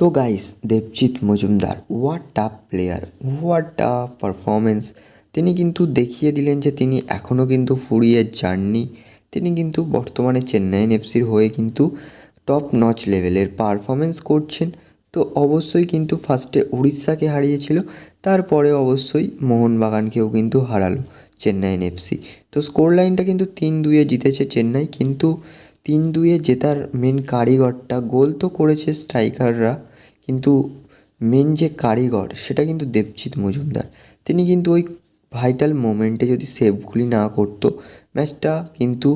তো guys Debjit Majumdar what a player what a performance তিনি কিন্তু দেখিয়ে দিলেন যে তিনি এখনও কিন্তু ফুরিয়ে যাননি। তিনি কিন্তু বর্তমানে চেন্নাইন এফসির হয়ে কিন্তু টপ নচ লেভেলের পারফরমেন্স করছেন। তো অবশ্যই কিন্তু ফার্স্টে উড়িষ্যাকে হারিয়েছিল, তারপরে অবশ্যই মোহনবাগানকেও কিন্তু হারালো চেন্নাইন এফসি। তো স্কোর লাইনটা কিন্তু তিন দুইয়ে জিতেছে চেন্নাই, কিন্তু তিন দুইয়ে জেতার মেন কারিগরটা গোল তো করেছে স্ট্রাইকাররা কিন্তু মেন যে কারিগর, সেটা কিন্তু দেবজিৎ মজুমদার। তিনি কিন্তু ওই ভাইটাল মোমেন্টে যদি সেভগুলি না করতো ম্যাচটা কিন্তু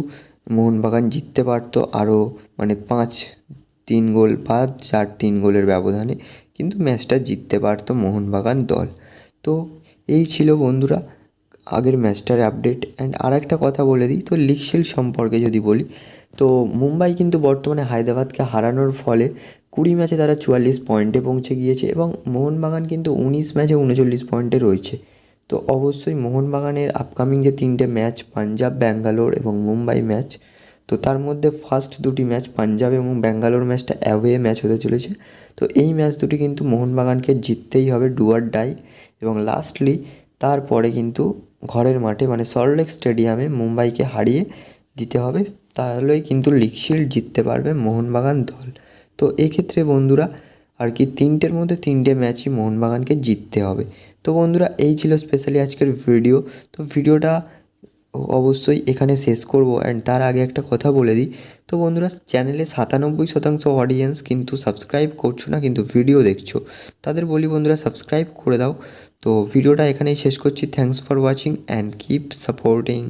মোহনবাগান জিততে পারতো আরও মানে পাঁচ, তিন গোল বা চার, তিন গোলের ব্যবধানে। কিন্তু ম্যাচটা জিততে পারতো মোহনবাগান দল। তো এই ছিল বন্ধুরা, আগের ম্যাচটার আপডেট অ্যান্ড আর একটা কথা বলে দিই, তো লিগ সম্পর্কে যদি বলি, তো মুম্বাই কিন্তু বর্তমানে হায়দ্রাবাদকে হারানোর ফলে কুড়ি ম্যাচে তারা চুয়াল্লিশ পয়েন্টে পৌঁছে গিয়েছে এবং মোহনবাগান কিন্তু উনিশ ম্যাচে উনচল্লিশ পয়েন্টে রয়েছে। তো অবশ্যই মোহনবাগানের আপকামিং যে তিনটে ম্যাচ, পাঞ্জাব, ব্যাঙ্গালোর এবং মুম্বাই ম্যাচ, তো তার মধ্যে ফার্স্ট দুটি ম্যাচ পাঞ্জাব এবং ব্যাঙ্গালোর ম্যাচটা অ্যাওয়ে ম্যাচ হতে চলেছে। তো এই ম্যাচ দুটি কিন্তু মোহনবাগানকে জিততেই হবে ডুয়ার ডাই এবং লাস্টলি তারপরে কিন্তু ঘরের মাঠে মানে সল্টলেক স্টেডিয়ামে মুম্বাইকে হারিয়ে দিতে হবে। তাহলেই কিন্তু লিগ শিল্ড জিততে পারবে মোহনবাগান দল। তো এক্ষেত্রে বন্ধুরা আর কি তিনটের মধ্যে তিনটে ম্যাচই মোহনবাগানকে জিততে হবে। তো বন্ধুরা এই ছিল স্পেশালি আজকের ভিডিও তো ভিডিওটা অবশ্যই এখানে শেষ করব অ্যান্ড তার আগে একটা কথা বলে দিই। তো বন্ধুরা চ্যানেলে সাতানব্বই শতাংশ অডিয়েন্স কিন্তু সাবস্ক্রাইব করছ না কিন্তু ভিডিও দেখছ। তাদের বলি বন্ধুরা সাবস্ক্রাইব করে দাও। তো ভিডিওটা এখানেই শেষ করছি। Thanks for watching and keep supporting